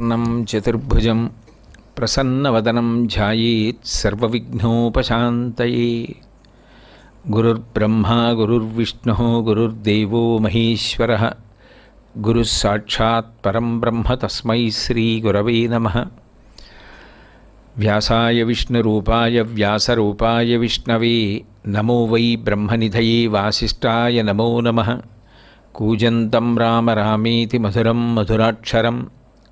నం చతుర్భుజం ప్రసన్నవదనం ధ్యాయేత్ సర్వవిఘ్నోపశాంతయే. గురుర్బ్రహ్మా గురుర్విష్ణు గురుర్దేవో మహేశ్వర. గురుస్సాక్షాత్ పరం బ్రహ్మ తస్మై శ్రీ గురవే నమ. వ్యాసాయ విష్ణురూపాయ వ్యాసరూపాయ విష్ణవే. నమో వై బ్రహ్మనిధయే వాసిష్టాయ నమో నమ. కూజంతం రామ రామేతి మధురం మధురాక్షరం.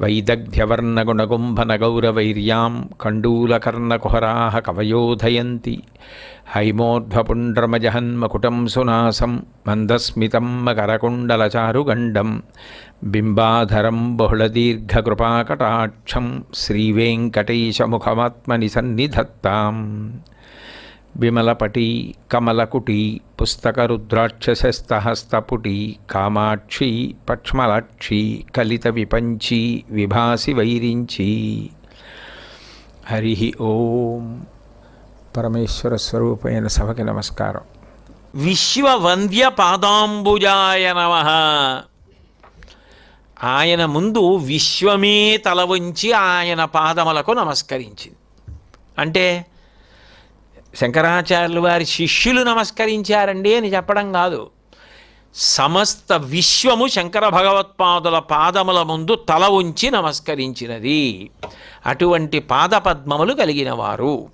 వైదగ్ధ్యవర్ణగుణగుంభనగౌరవైర్యాం కండూలకర్ణకుహరా కవయోధయంతి హైమోర్ధ్వపుండ్రమజహన్మకుటం సునాసం మందస్మితం మకరకుండలచారుగండం బింబాధరం బహుళదీర్ఘకృపాకటాక్షం శ్రీవేంకటేశముఖమాత్మని సన్నిధత్తాం విమలపటి కమలకుటి పుస్తకరుద్రాక్షసస్తహస్తపుటి కామాక్షి పక్ష్మలాక్షి కలిత విపంచి విభాసి వైరించి. హరి ఓం పరమేశ్వర స్వరూపమైన సభకి నమస్కారం. విశ్వవంద్య పాదాంబుజాయ నమ. ఆయన ముందు విశ్వమే తల వంచి ఆయన పాదములకు నమస్కరించింది. అంటే శంకరాచార్యులు వారి శిష్యులు నమస్కరించారండి అని చెప్పడం కాదు. సమస్త విశ్వము శంకర భగవత్పాదుల పాదముల ముందు తల ఉంచి నమస్కరించినది. అటువంటి పాదపద్మములు కలిగిన వారు.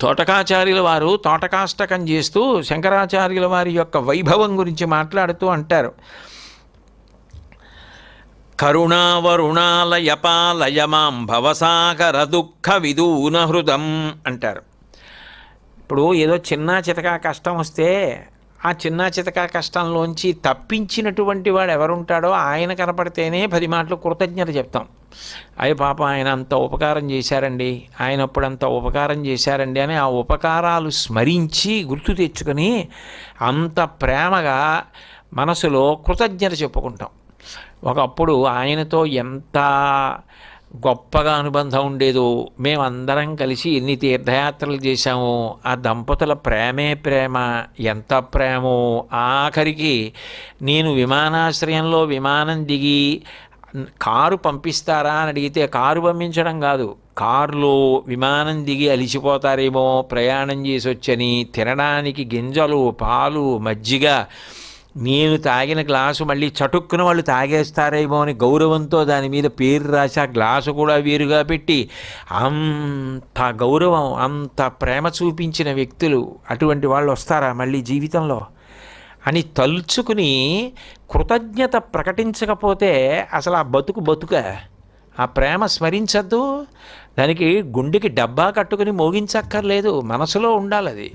తోటకాచార్యుల వారు తోటకాష్టకం చేస్తూ శంకరాచార్యుల వారి యొక్క వైభవం గురించి మాట్లాడుతూ అంటారు. కరుణావరుణాలయపాలయమాం భవసాగర దుఃఖ విదూన హృదం అంటారు. ఇప్పుడు ఏదో చిన్న చితకా కష్టం వస్తే ఆ చిన్న చితకా కష్టంలోంచి తప్పించినటువంటి వాడు ఎవరుంటాడో ఆయన కనపడితేనే పది మాటలు కృతజ్ఞత చెప్తాం. అయ్య పాప ఆయన అంత ఉపకారం చేశారండి. ఆయన అప్పుడు అంత ఉపకారం చేశారండి అని ఆ ఉపకారాలు స్మరించి గుర్తు తెచ్చుకొని అంత ప్రేమగా మనసులో కృతజ్ఞత చెప్పుకుంటాం. ఒకప్పుడు ఆయనతో ఎంత గొప్పగా అనుబంధం ఉండేదో మేమందరం కలిసి ఎన్ని తీర్థయాత్రలు చేశామో ఆ దంపతుల ప్రేమే ప్రేమ ఎంత ప్రేమో. ఆఖరికి నేను విమానాశ్రయంలో విమానం దిగి కారు పంపిస్తారా అని అడిగితే కారు పంపించడం కాదు. కారులో విమానం దిగి అలిసిపోతారేమో ప్రయాణం చేసి వచ్చని తినడానికి గింజలు పాలు మజ్జిగ నేను తాగిన గ్లాసు మళ్ళీ చటుక్కున వాళ్ళు తాగేస్తారేమో అని గౌరవంతో దాని మీద పేరు రాసి ఆ గ్లాసు కూడా వేరుగా పెట్టి అంత గౌరవం అంత ప్రేమ చూపించిన వ్యక్తులు అటువంటి వాళ్ళు వస్తారా మళ్ళీ జీవితంలో? అని తలుచుకుని కృతజ్ఞత ప్రకటించకపోతే అసలు ఆ బతుకు బతుక ఆ ప్రేమ స్మరించద్దు. దానికి గుండెకి డబ్బా కట్టుకుని మోగించక్కర్లేదు. మనసులో ఉండాలి అది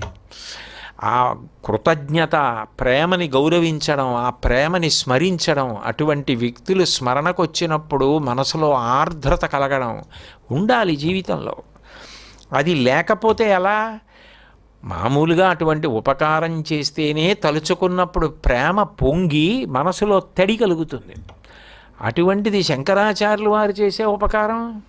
ఆ కృతజ్ఞత ప్రేమని గౌరవించడం ఆ ప్రేమని స్మరించడం అటువంటి వ్యక్తులు స్మరణకు వచ్చినప్పుడు మనసులో ఆర్ద్రత కలగడం ఉండాలి జీవితంలో. అది లేకపోతే ఎలా? మామూలుగా అటువంటి ఉపకారం చేస్తేనే తలుచుకున్నప్పుడు ప్రేమ పొంగి మనసులో తడి కలుగుతుంది. అటువంటిది శంకరాచార్యులు వారు చేసే ఉపకారం?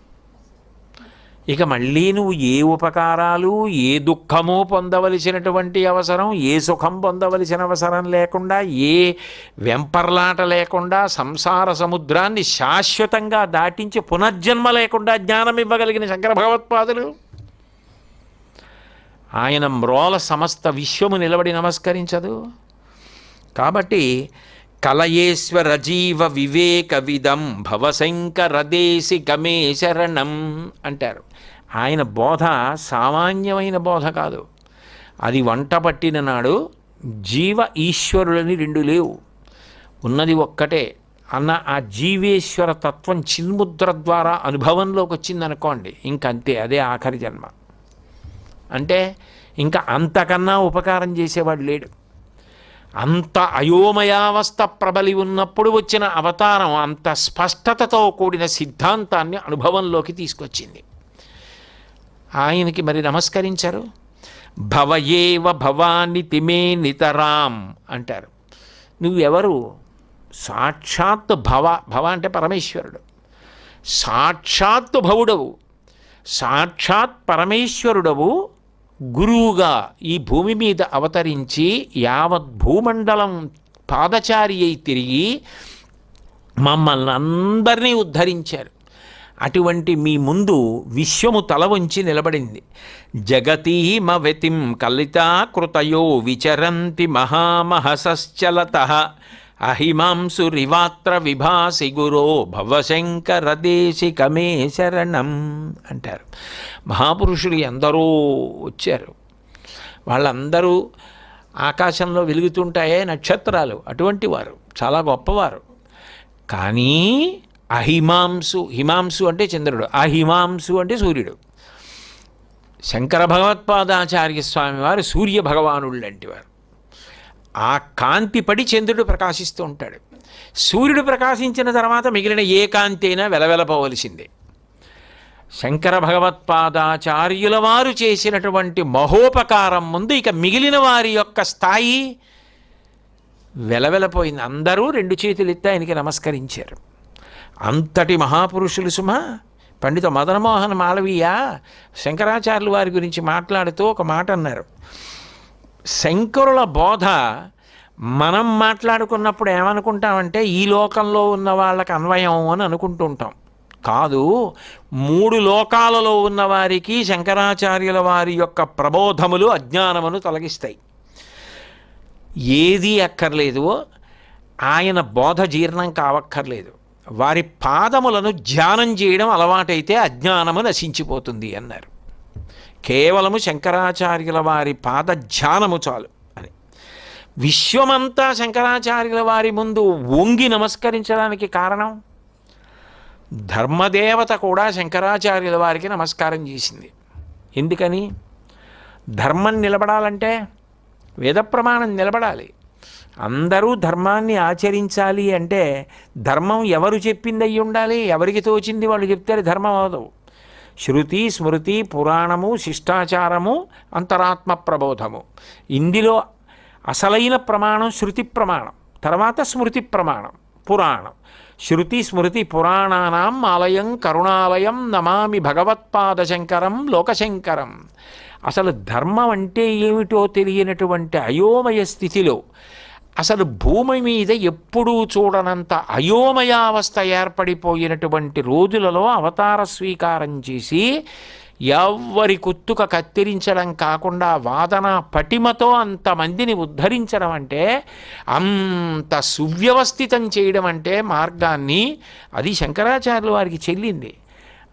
ఇక మళ్ళీ నువ్వు ఏ ఉపకారాలు ఏ దుఃఖము పొందవలసినటువంటి అవసరం ఏ సుఖం పొందవలసిన అవసరం లేకుండా ఏ వెంపర్లాట లేకుండా సంసార సముద్రాన్ని శాశ్వతంగా దాటించి పునర్జన్మ లేకుండా జ్ఞానం ఇవ్వగలిగిన శంకర భగవత్పాదులు. ఆయన మ్రోల సమస్త విశ్వము నిలబడి నమస్కరించదు. కాబట్టి కలయేశ్వర జీవ వివేక విదం భవశంకరదేశి గమే శరణం అంటారు. ఆయన బోధ సామాన్యమైన బోధ కాదు. అది వంట పట్టిన నాడు జీవ ఈశ్వరులని రెండు లేవు. ఉన్నది ఒక్కటే. అన్న ఆ జీవేశ్వర తత్వం చిన్ముద్ర ద్వారా అనుభవంలోకి వచ్చిందనుకోండి ఇంకంతే అదే ఆఖరి జన్మ. అంటే ఇంకా అంతకన్నా ఉపకారం చేసేవాడు లేడు. అంత అయోమయావస్థ ప్రబలి ఉన్నప్పుడు వచ్చిన అవతారం అంత స్పష్టతతో కూడిన సిద్ధాంతాన్ని అనుభవంలోకి తీసుకొచ్చింది. ఆయనకి మరి నమస్కరించరు? భవయేవ భవాని తిమే నితరాం అంటారు. నువ్వెవరు? సాక్షాత్ భవ భవ అంటే పరమేశ్వరుడు. సాక్షాత్ భవుడవు. సాక్షాత్ పరమేశ్వరుడవు గురువుగా ఈ భూమి మీద అవతరించి యావత్ భూమండలం పాదచారి అయి తిరిగి మమ్మల్ని అందరినీ ఉద్ధరించారు. అటువంటి మీ ముందు విశ్వము తల వంచి నిలబడింది. జగతీమవతిం కలితాకృతయో విచరంతి మహామహసశ్చలత. అహిమాంసురివాత్ర విభాసి గురో భవశంకర దేశికమే శరణం అంటారు. మహాపురుషులు ఎందరో వచ్చారు. వాళ్ళందరూ ఆకాశంలో వెలుగుతుంటాయే నక్షత్రాలు. అటువంటి వారు చాలా గొప్పవారు. కానీ అహిమాంసు హిమాంసు అంటే చంద్రుడు అహిమాంసు అంటే సూర్యుడు. శంకర భగవత్పాదాచార్య స్వామి వారు సూర్య భగవానుడు వారు ఆ కాంతి పడి చంద్రుడు ప్రకాశిస్తూ ఉంటాడు. సూర్యుడు ప్రకాశించిన తర్వాత మిగిలిన ఏ కాంతి అయినా వెలవెలపోవలసిందే. శంకర భగవత్పాదాచార్యుల వారు చేసినటువంటి మహోపకారం ముందు ఇక మిగిలిన వారి యొక్క స్థాయి వెలవెలపోయింది. అందరూ రెండు చేతులు ఎత్తి ఆయనకి నమస్కరించారు. అంతటి మహాపురుషులు సుమా? పండిత మదనమోహన్ మాలవీయ శంకరాచార్యులు వారి గురించి మాట్లాడుతూ ఒక మాట అన్నారు. శంకరుల బోధ మనం మాట్లాడుకున్నప్పుడు ఏమనుకుంటామంటే ఈ లోకంలో ఉన్న వాళ్ళకి అన్వయం అని అనుకుంటుంటాం. కాదు మూడు లోకాలలో ఉన్న వారికి శంకరాచార్యుల వారి యొక్క ప్రబోధములు అజ్ఞానమును తొలగిస్తాయి. ఏదీ అక్కర్లేదు. ఆయన బోధ జీర్ణం కావక్కర్లేదు. వారి పాదములను ధ్యానం చేయడం అలవాటైతే అజ్ఞానము నశించిపోతుంది అన్నారు. కేవలము శంకరాచార్యుల వారి పాద ధ్యానము చాలు అని. విశ్వమంతా శంకరాచార్యుల వారి ముందు వంగి నమస్కరించడానికి కారణం? ధర్మదేవత కూడా శంకరాచార్యుల వారికి నమస్కారం చేసింది. ఎందుకని? ధర్మం నిలబడాలంటే వేద ప్రమాణం నిలబడాలి. అందరూ ధర్మాన్ని ఆచరించాలి అంటే ధర్మం ఎవరు చెప్పింది అయి ఉండాలి? ఎవరికి తోచింది వాళ్ళు చెప్తారు ధర్మం అవదు. శృతి స్మృతి పురాణము శిష్టాచారము అంతరాత్మ ప్రబోధము. ఇందులో అసలైన ప్రమాణం శృతి ప్రమాణం తర్వాత స్మృతి ప్రమాణం పురాణం. శృతి స్మృతి పురాణానాం ఆలయం కరుణాలయం నమామి భగవత్పాదశంకరం లోకశంకరం. అసలు ధర్మం అంటే ఏమిటో తెలియనటువంటి అయోమయ స్థితిలో అసలు భూమి మీద ఎప్పుడూ చూడనంత అయోమయావస్థ ఏర్పడిపోయినటువంటి రోజులలో అవతార స్వీకారం చేసి ఎవ్వరి కుత్తుక కత్తిరించడం కాకుండా వాదన పటిమతో అంతమందిని ఉద్ధరించడం అంటే అంత సువ్యవస్థితం చేయడం అంటే మార్గాన్ని అది శంకరాచార్యుల వారికి చెల్లింది.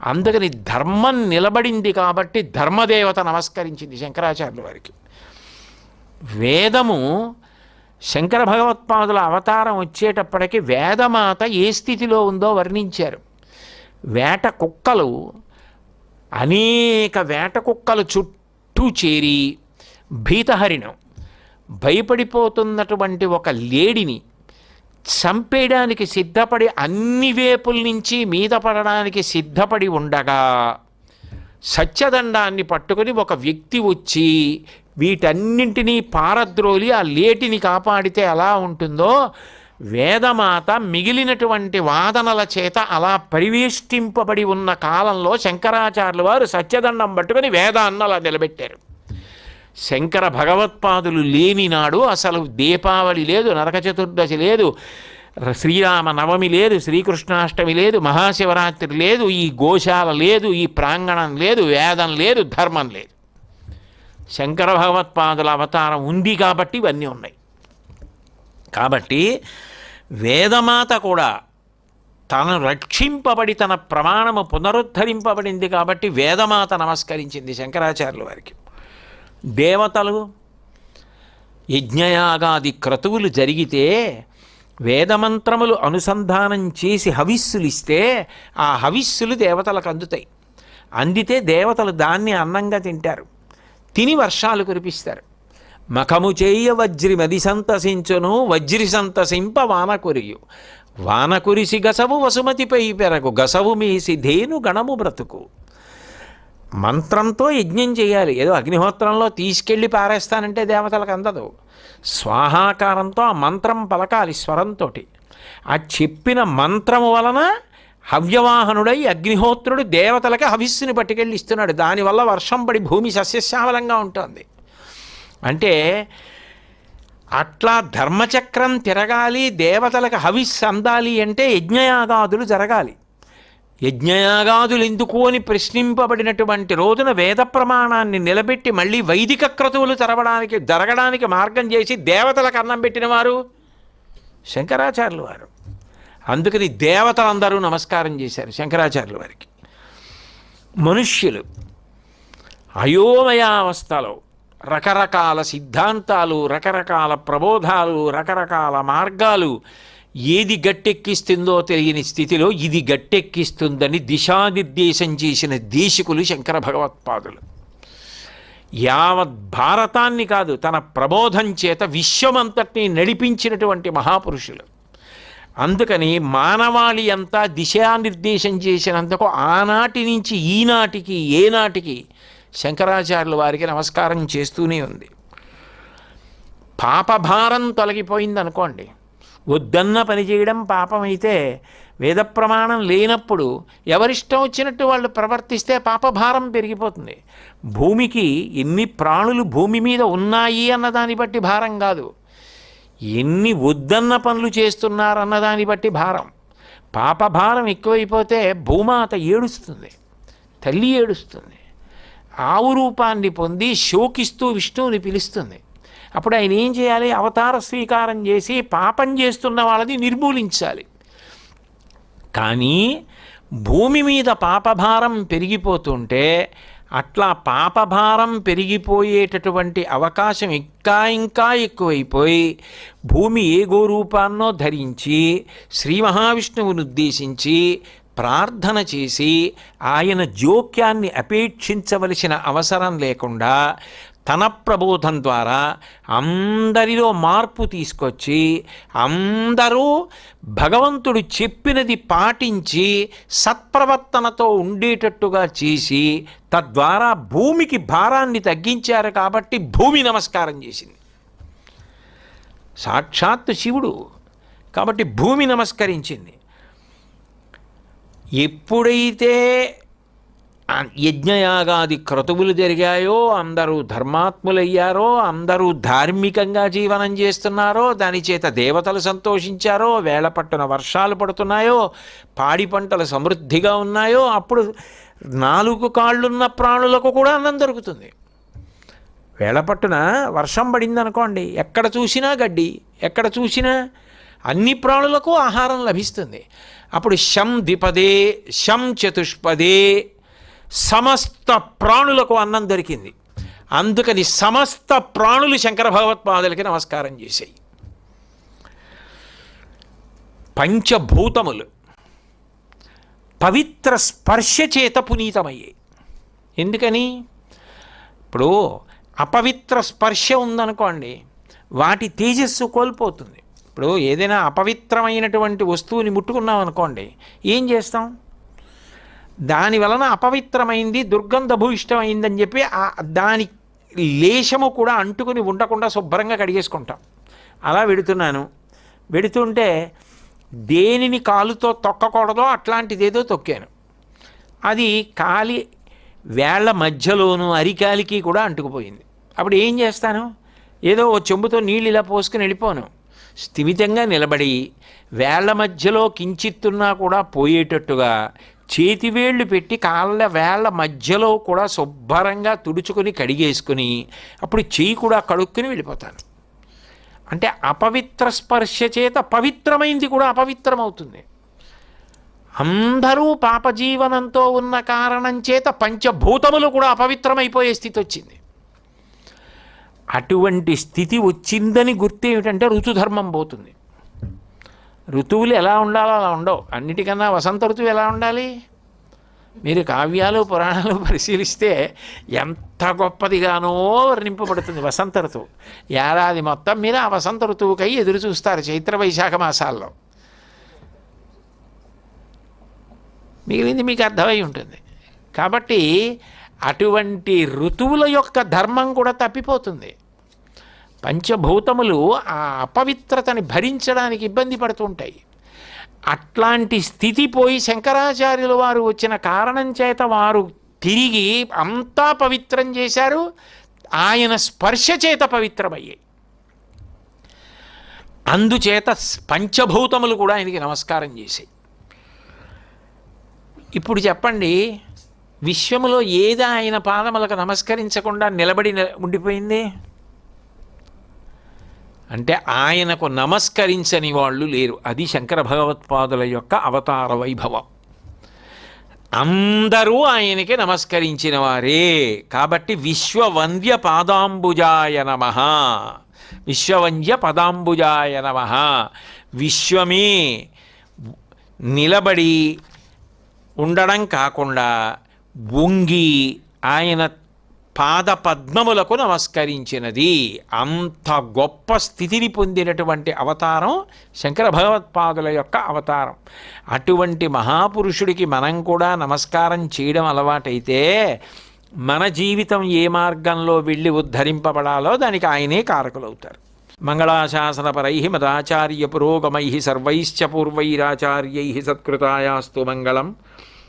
అందుకని ధర్మం నిలబడింది కాబట్టి ధర్మదేవత నమస్కరించింది శంకరాచార్యుల వారికి. వేదము శంకర భగవత్పాదుల అవతారం వచ్చేటప్పటికి వేదమాత ఏ స్థితిలో ఉందో వర్ణించారు. వేట కుక్కలు అనేక వేట కుక్కలు చుట్టూ చేరి భీతహరిణం భయపడిపోతున్నటువంటి ఒక లేడిని చంపేయడానికి సిద్ధపడి అన్ని వేపుల నుంచి మీద పడడానికి సిద్ధపడి ఉండగా సత్యదండాన్ని పట్టుకొని ఒక వ్యక్తి వచ్చి వీటన్నింటినీ పారద్రోలి ఆ లేటిని కాపాడితే ఎలా ఉంటుందో వేదమాత మిగిలినటువంటి వాదనల చేత అలా పరివేష్టింపబడి ఉన్న కాలంలో శంకరాచార్యుల వారు సత్యదండం పట్టుకొని వేదాన్ని అలా నిలబెట్టారు. శంకర భగవత్పాదులు లేని నాడు అసలు దీపావళి లేదు నరక చతుర్దశి లేదు. శ్రీరామ నవమి లేదు శ్రీకృష్ణాష్టమి లేదు మహాశివరాత్రి లేదు ఈ గోశాల లేదు ఈ ప్రాంగణం లేదు వేదం లేదు ధర్మం లేదు. శంకర భగవత్పాదుల అవతారం ఉంది కాబట్టి ఇవన్నీ ఉన్నాయి. కాబట్టి వేదమాత కూడా తను రక్షింపబడి తన ప్రమాణము పునరుద్ధరింపబడింది కాబట్టి వేదమాత నమస్కరించింది శంకరాచార్యుల వారికి. దేవతలు యజ్ఞయాగాది క్రతువులు జరిగితే వేదమంత్రములు అనుసంధానం చేసి హవిస్సులు ఇస్తే ఆ హవిస్సులు దేవతలకు అందుతాయి. అందితే దేవతలు దాన్ని అన్నంగా తింటారు. తిని వర్షాలు కురిపిస్తారు. మఖము చేయ వజ్రి మది సంతసించును వజ్రి సంతసింప వాన కురియు. వాన కురిసి గసవు వసుమతిపై పెరగు గసవు మీసి ధేను గణము బ్రతుకు. మంత్రంతో యజ్ఞం చేయాలి. ఏదో అగ్నిహోత్రంలో తీసుకెళ్ళి పారేస్తానంటే దేవతలకు అందదు. స్వాహాకారంతో ఆ మంత్రం పలకాలి స్వరంతో ఆ చెప్పిన మంత్రము వలన హవ్యవాహనుడై అగ్నిహోత్రుడు దేవతలకి హవిస్సుని పట్టుకెళ్ళి ఇస్తున్నాడు. దానివల్ల వర్షం పడి భూమి సస్యశ్యామలంగా ఉంటుంది. అంటే అట్లా ధర్మచక్రం తిరగాలి దేవతలకు హవిస్ అందాలి అంటే యజ్ఞయాగాదులు జరగాలి. యజ్ఞయాగాదులు ఎందుకు అని ప్రశ్నింపబడినటువంటి రోజున వేద ప్రమాణాన్ని నిలబెట్టి మళ్ళీ వైదిక క్రతువులు తెరవడానికి జరగడానికి మార్గం చేసి దేవతలకు అన్నం పెట్టిన వారు శంకరాచార్యులు వారు. అందుకని దేవతలందరూ నమస్కారం చేశారు శంకరాచార్యుల వారికి. మనుష్యులు అయోమయావస్థలో రకరకాల సిద్ధాంతాలు రకరకాల ప్రబోధాలు రకరకాల మార్గాలు ఏది గట్టెక్కిస్తుందో తెలియని స్థితిలో ఇది గట్టెక్కిస్తుందని దిశానిర్దేశం చేసిన దేశికులు శంకర భగవత్పాదులు. యావత్ భారతాన్ని కాదు తన ప్రబోధం చేత విశ్వమంతటిని నడిపించినటువంటి మహాపురుషులు. అందుకని మానవాళి అంతా దిశానిర్దేశం చేసినందుకు ఆనాటి నుంచి ఈనాటికి ఏనాటికి శంకరాచార్యుల వారికి నమస్కారం చేస్తూనే ఉంది. పాపభారం తొలగిపోయింది అనుకోండి వద్దన్న పని చేయడం పాపమైతే వేద ప్రమాణం లేనప్పుడు ఎవరిష్టం వచ్చినట్టు వాళ్ళు ప్రవర్తిస్తే పాపభారం పెరిగిపోతుంది. భూమికి ఎన్ని ప్రాణులు భూమి మీద ఉన్నాయి అన్న దాన్ని బట్టి భారం కాదు. ఎన్ని వద్దన్న పనులు చేస్తున్నారన్న దాన్ని బట్టి భారం. పాపభారం ఎక్కువైపోతే భూమాత ఏడుస్తుంది. తల్లి ఏడుస్తుంది. ఆవు రూపాన్ని పొంది శోకిస్తూ విష్ణువుని పిలుస్తుంది. అప్పుడు ఆయన ఏం చేయాలి? అవతార స్వీకారం చేసి పాపం చేస్తున్న వాళ్ళని నిర్మూలించాలి. కానీ భూమి మీద పాపభారం పెరిగిపోతుంటే అట్లా పాపభారం పెరిగిపోయేటటువంటి అవకాశం ఇంకా ఇంకా ఎక్కువైపోయి భూమి ఏ గోరూపాన్నో ధరించి శ్రీ మహావిష్ణువును ఉద్దేశించి ప్రార్థన చేసి ఆయన జోక్యాన్ని అపేక్షించవలసిన అవసరం లేకుండా తన ప్రబోధం ద్వారా అందరిలో మార్పు తీసుకొచ్చి అందరూ భగవంతుడు చెప్పినది పాటించి సత్ప్రవర్తనతో ఉండేటట్టుగా చేసి తద్వారా భూమికి భారాన్ని తగ్గించారు కాబట్టి భూమి నమస్కారం చేసింది. సాక్షాత్తు శివుడు కాబట్టి భూమి నమస్కరించింది. ఎప్పుడైతే యజ్ఞయాగాది క్రతువులు జరిగాయో అందరూ ధర్మాత్ములయ్యారో అందరూ ధార్మికంగా జీవనం చేస్తున్నారో దాని చేత దేవతలు సంతోషించారో వేళ పట్టున వర్షాలు పడుతున్నాయో పాడి పంటలు సమృద్ధిగా ఉన్నాయో అప్పుడు నాలుగు కాళ్ళున్న ప్రాణులకు కూడా అన్నం దొరుకుతుంది. వేళ పట్టున వర్షం పడిందనుకోండి ఎక్కడ చూసినా గడ్డి ఎక్కడ చూసినా అన్ని ప్రాణులకు ఆహారం లభిస్తుంది. అప్పుడు శం ద్విపదే శం చతుష్పదే సమస్త ప్రాణులకు అన్నం దొరికింది. అందుకని సమస్త ప్రాణులు శంకర భగవత్పాదులకి నమస్కారం చేశాయి పంచభూతములు పవిత్ర స్పర్శ చేత పునీతమయ్యాయి. ఎందుకని? ఇప్పుడు అపవిత్ర స్పర్శ ఉందనుకోండి వాటి తేజస్సు కోల్పోతుంది. ఇప్పుడు ఏదైనా అపవిత్రమైనటువంటి వస్తువుని ముట్టుకున్నాం అనుకోండి ఏం చేస్తాం? దాని వలన అపవిత్రమైంది దుర్గంధ భూయిష్టమైందని చెప్పి దాని లేశము కూడా అంటుకుని ఉండకుండా శుభ్రంగా కడిగేసుకుంటాం. అలా వెడుతున్నాను. వెడుతుంటే దేనిని కాలుతో తొక్కకూడదో అట్లాంటిదేదో తొక్కాను. అది కాలి వేళ్ళ మధ్యలోనూ అరికాలికి కూడా అంటుకుపోయింది. అప్పుడు ఏం చేస్తాను? ఏదో ఓ చెంబుతో నీళ్ళు ఇలా పోసుకుని వెళ్ళిపోను. స్థిమితంగా నిలబడి వేళ్ళ మధ్యలో కించిత్తున్నా కూడా పోయేటట్టుగా చేతివేళ్ళు పెట్టి కాళ్ళ వేళ్ళ మధ్యలో కూడా శుభ్రంగా తుడుచుకొని కడిగేసుకుని అప్పుడు చెయ్యి కూడా కడుక్కుని వెళ్ళిపోతాను. అంటే అపవిత్ర స్పర్శ చేత పవిత్రమైంది కూడా అపవిత్రమవుతుంది. అందరూ పాపజీవనంతో ఉన్న కారణం చేత పంచభూతములు కూడా అపవిత్రమైపోయే స్థితి వచ్చింది. అటువంటి స్థితి వచ్చిందని గుర్తు ఏమిటంటే ఋతుధర్మం పోతుంది. ఋతువులు ఎలా ఉండాలో అలా ఉండవు. అన్నిటికన్నా వసంత ఋతువు ఎలా ఉండాలి? మీరు కావ్యాలు పురాణాలు పరిశీలిస్తే ఎంత గొప్పదిగానో వర్ణింపబడుతుంది వసంత ఋతువు. ఏడాది మొత్తం మీద ఆ వసంత ఋతువుకై ఎదురు చూస్తారు చైత్ర వైశాఖ మాసాల్లో. మిగిలింది మీకు అర్థమై ఉంటుంది. కాబట్టి అటువంటి ఋతువుల యొక్క ధర్మం కూడా తప్పిపోతుంది. పంచభూతములు ఆ అపవిత్రతని భరించడానికి ఇబ్బంది పడుతుంటాయి అట్లాంటి స్థితి పోయి శంకరాచార్యుల వారు వచ్చిన కారణం చేత వారు తిరిగి అంతా పవిత్రం చేశారు. ఆయన స్పర్శ చేత పవిత్రమయ్యాయి. అందుచేత పంచభూతములు కూడా ఆయనకి నమస్కారం చేశాయి. ఇప్పుడు చెప్పండి విశ్వములో ఏది ఆయన పాదములకు నమస్కరించకుండా నిలబడి ఉండిపోయింది? అంటే ఆయనకు నమస్కరించని వాళ్ళు లేరు. అది శంకర భగవత్పాదుల యొక్క అవతార వైభవం. అందరూ ఆయనకి నమస్కరించిన వారే. కాబట్టి విశ్వవంద్య పాదాంబుజాయ నమ. విశ్వవంద్య పదాంబుజాయ నమ. విశ్వమే నిలబడి ఉండడం కాకుండా వంగి ఆయన పాద పద్మములకు నమస్కరించినది. అంత గొప్ప స్థితిని పొందినటువంటి అవతారం శంకర భగవత్పాదుల యొక్క అవతారం. అటువంటి మహాపురుషుడికి మనం కూడా నమస్కారం చేయడం అలవాటైతే మన జీవితం ఏ మార్గంలో వెళ్ళి ఉద్ధరింపబడాలో దానికి ఆయనే కారకులవుతారు. మంగళాశాసనపరై మదాచార్య పురోగమై సర్వైశ్చ పూర్వైరాచార్యై సత్కృతాయాస్తు మంగళం.